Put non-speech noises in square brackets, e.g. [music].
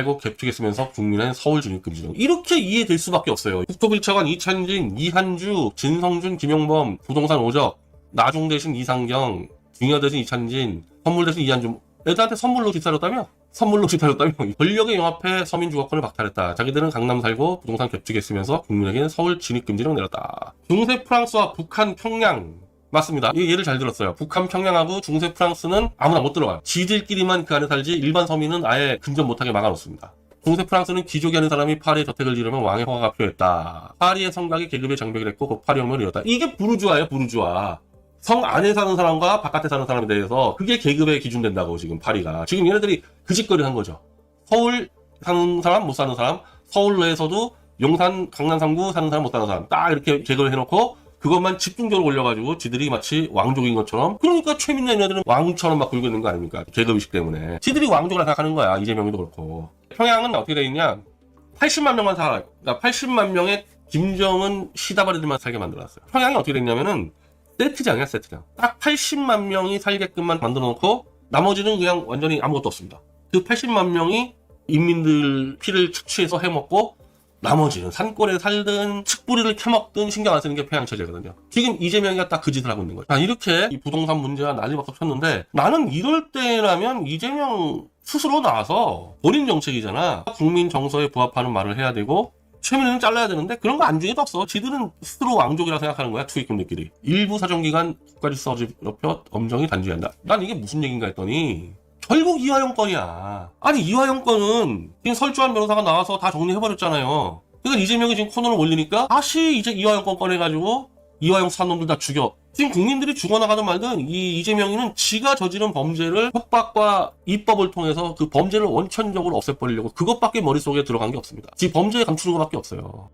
알고 갭투겠으면서 국민의 서울 진입금지령 이렇게 이해될 수밖에 없어요. 국토부일차관 이찬진, 이한주, 진성준, 김용범, 부동산 오적, 나중 대신 이상경, 중여 대신 이찬진, 선물 대신 이한주 애들한테 선물로 뒤따랐다며? 선물로 뒤따랐다며? [laughs] 권력의 영합해 서민 주거권을 박탈했다. 자기들은 강남 살고 부동산 갭투겠으면서 국민에게는 서울 진입금지령 내렸다. 중세 프랑스와 북한 평양 맞습니다. 이 예를 잘 들었어요. 북한 평양하고 중세 프랑스는 아무나 못 들어가요. 지들끼리만 그 안에 살지 일반 서민은 아예 근접 못하게 막아놓습니다. 중세 프랑스는 귀족이 하는 사람이 파리에 저택을 지르면 왕의 허가가 필요했다. 파리의 성곽이 계급의 장벽이 됐고 그 파리 혁명을 이뤘다. 이게 부르주아예요, 부르주아. 성 안에 사는 사람과 바깥에 사는 사람에 대해서 그게 계급의 기준 된다고 지금 파리가. 지금 얘네들이 그 짓거리 한 거죠. 서울 사는 사람, 못 사는 사람, 서울 내에서도 용산, 강남 3구 사는 사람, 못 사는 사람 딱 이렇게 계급을 해놓고 그것만 집중적으로 올려가지고 지들이 마치 왕족인 것처럼 그러니까 최민희 얘네들은 왕처럼 막 굴고 있는 거 아닙니까? 계급의식 때문에. 지들이 왕족이라 생각하는 거야 이재명이도 그렇고. 평양은 어떻게 돼 있냐? 80만 명만 살아 그러니까 80만 명의 김정은 시다바리들만 살게 만들어놨어요. 평양이 어떻게 됐냐면은 세트장이야 세트장. 딱 80만 명이 살게끔만 만들어 놓고 나머지는 그냥 완전히 아무것도 없습니다. 그 80만 명이 인민들 피를 축취해서 해먹고 나머지는 산골에 살든 측부리를 캐먹든 신경 안 쓰는 게 평양 체제거든요. 지금 이재명이가 딱 그 짓을 하고 있는 거예요. 아, 이렇게 이 부동산 문제가 난리밖에 폈는데 나는 이럴 때라면 이재명 스스로 나와서 본인 정책이잖아. 국민 정서에 부합하는 말을 해야 되고 최민희는 잘라야 되는데 그런 거 안중에도 없어. 지들은 스스로 왕족이라 생각하는 거야 투입금들끼리. 일부 사정기관 국가질서 어집럽혀 엄정히 단죄한다. 난 이게 무슨 얘기인가 했더니 결국 이화영 건이야. 아니 이화영 건은 지금 설주한 변호사가 나와서 다 정리해버렸잖아요. 그러니까 이재명이 지금 코너를 올리니까 다시 이제 이화영 건 꺼내가지고 이화영 산 놈들 다 죽여. 지금 국민들이 죽어나가든 말든 이 이재명이는 지가 저지른 범죄를 협박과 입법을 통해서 그 범죄를 원천적으로 없애버리려고 그것밖에 머릿속에 들어간 게 없습니다. 지 범죄에 감추는 것밖에 없어요.